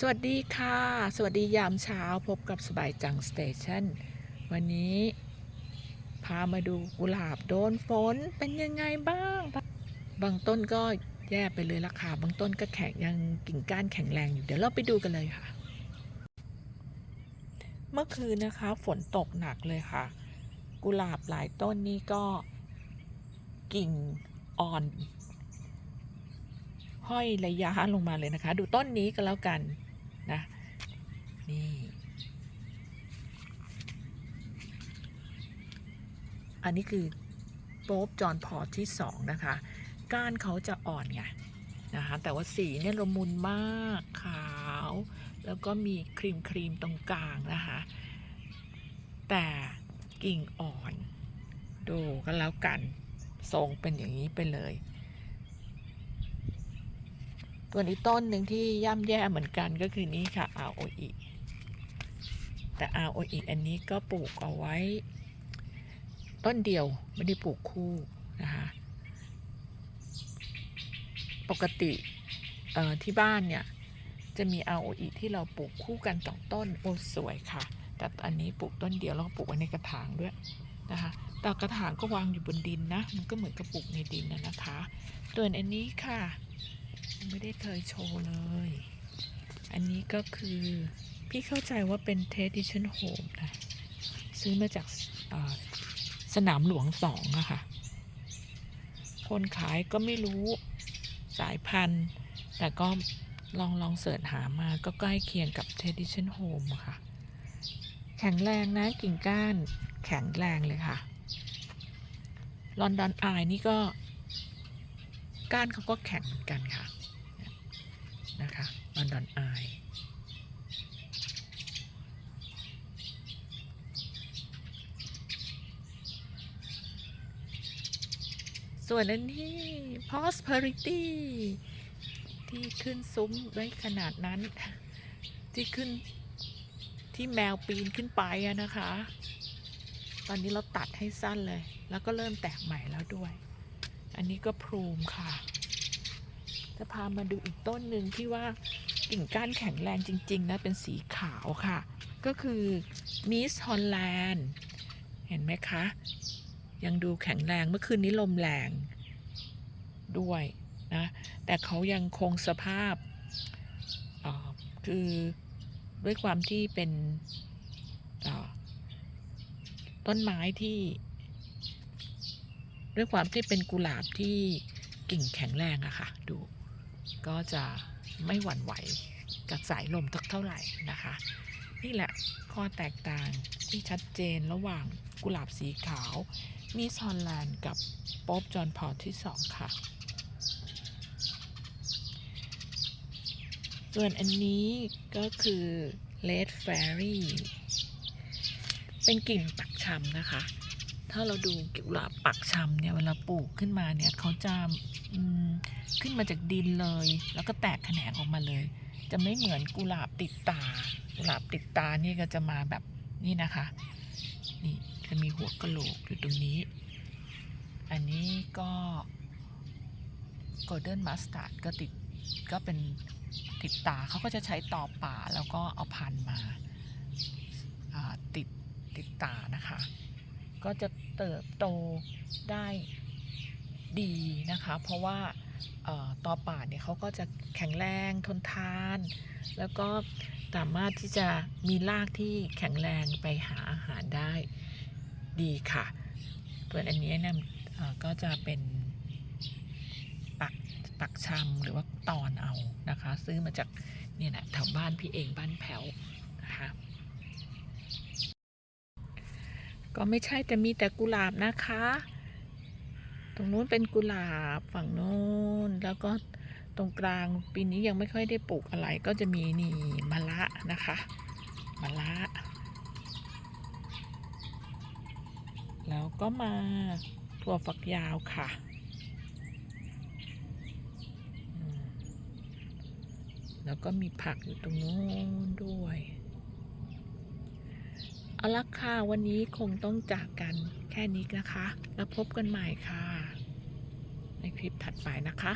สวัสดีค่ะ สวัสดียามเช้าพบกับสบายจังสเตชันวันนี้ พามาดูกุหลาบโดนฝนเป็นยังไงบ้าง บางต้นก็แย่ไปเลยราคาบางต้นก็แข็งยังกิ่งก้านแข็งแรงอยู่เดี๋ยวเราไปดูกันเลยค่ะ เมื่อคืนนะคะฝนตกหนักเลยค่ะ กุหลาบหลายต้นนี่ก็กิ่งอ่อน ห้อยระยะลงมาเลยนะคะ ดูต้นนี้ก็แล้วกัน นะ นี่ อันนี้คือโป๊บจอนพอที่สองนะคะ ก้านเขาจะอ่อนไงนะคะ แต่ว่าสีเนี่ยละมุนมากขาว แล้วก็มีครีมครีมตรงกลางนะคะ แต่กิ่งอ่อน ดูกันแล้วกัน ทรงเป็นอย่างนี้ไปเลย ตัวนี้ต้นหนึ่งที่ย่ำแย่เหมือนกันก็คือนี่ค่ะ ROE แต่ ROE อันนี้ก็ปลูกเอาไว้ ต้นเดียวไม่ได้ปลูกคู่นะคะปกติที่บ้านเนี่ย จะมี ROE ที่เราปลูกคู่กันสองต้นโอ้สวยค่ะ แต่อันนี้ปลูกต้นเดียวแล้วก็ปลูกไว้ในกระถางด้วยนะคะแต่กระถางก็วางอยู่บนดินนะ มันก็เหมือนกับปลูกในดินนะนะคะส่วนอันนี้ค่ะ ไม่ได้เคยโชว์เลย อันนี้ก็คือพี่เข้าใจว่าเป็น tradition home นะ ซื้อมาจากสนามหลวงสองอะค่ะ คนขายก็ไม่รู้สายพันธุ์ แต่ก็ลองลองเสิร์ชหามาก็ใกล้เคียงกับ tradition home ค่ะ แข็งแรงนะกิ่งก้านแข็งแรงเลยค่ะ ลอนดอนอายนี่ก็ ก้านเขาก็แข็งเหมือนกันค่ะ นะคะลอนดอนอส่วนอันนี้ prosperity ที่ขึ้นซุ้มไว้ขนาดนั้น ที่ขึ้นที่แมวปีนขึ้นไปอะนะคะ ตอนนี้เราตัดให้สั้นเลย แล้วก็เริ่มแตกใหม่แล้วด้วย อันนี้ก็พรูมค่ะ จะพามาดูอีกต้นหนึ่งที่ว่ากิ่งก้านแข็งแรงจริง ๆ นะ เป็นสีขาวค่ะ ก็คือมิสฮอลแลนด์เห็นไหมคะ ยังดูแข็งแรงเมื่อคืนนี้ลมแรงด้วยนะ แต่เขายังคงสภาพคือด้วยความที่เป็นต้นไม้ที่ ด้วยความที่เป็นกุหลาบที่กิ่งแข็งแรงอะค่ะ ดู ก็จะไม่หวั่นไหวกับสายลมสักเท่าไหร่นะคะ นี่แหละข้อแตกต่างที่ชัดเจนระหว่างกุหลาบสีขาว มีซอนแลนกับป๊อบจอนพอที่สองค่ะ ส่วนอันนี้ก็คือ Red Fairy เป็นกลิ่นปักชำนะคะ ถ้าเราดูกุหลาบปักชำเนี่ยเวลาปลูกขึ้นมาเนี่ยเขาจะขึ้นมาจากดินเลย แล้วก็แตกแขนงออกมาเลย จะไม่เหมือนกุหลาบติดตา กุหลาบติดตานี่ก็จะมาแบบนี่นะคะ นี่จะมีหัวกะโหลกอยู่ตรงนี้ อันนี้ก็ Golden Mustard ก็ติดก็เป็นติดตาเขาก็จะใช้ตอป่าแล้วก็เอาพันมาติดติดตานะคะ ก็จะเติบโตได้ดีนะคะ เพราะว่าเอ่อตอป่าเนี่ยเขาก็จะแข็งแรงทนทาน แล้วก็สามารถที่จะมีรากที่แข็งแรงไปหาอาหารได้ดีค่ะส่วนอันนี้เนี่ยก็จะเป็นปักปักชำหรือว่าตอนเอานะคะ ซื้อมาจากเนี่ยนะแถวบ้านพี่เองบ้านแผวนะคะ ก็ไม่ใช่แต่มีแต่กุหลาบนะคะ ตรงนู้นเป็นกุหลาบฝั่งโน้น แล้วก็ตรงกลางปีนี้ยังไม่ค่อยได้ปลูกอะไร ก็จะมีนี่มะละนะคะมะละ แล้วก็มาถั่วฝักยาวค่ะแล้วก็มีผักอยู่ตรงนู้นด้วย เอาละค่ะวันนี้คงต้องจากกันแค่นี้นะคะ แล้วพบกันใหม่ค่ะ ในคลิปถัดไปนะคะ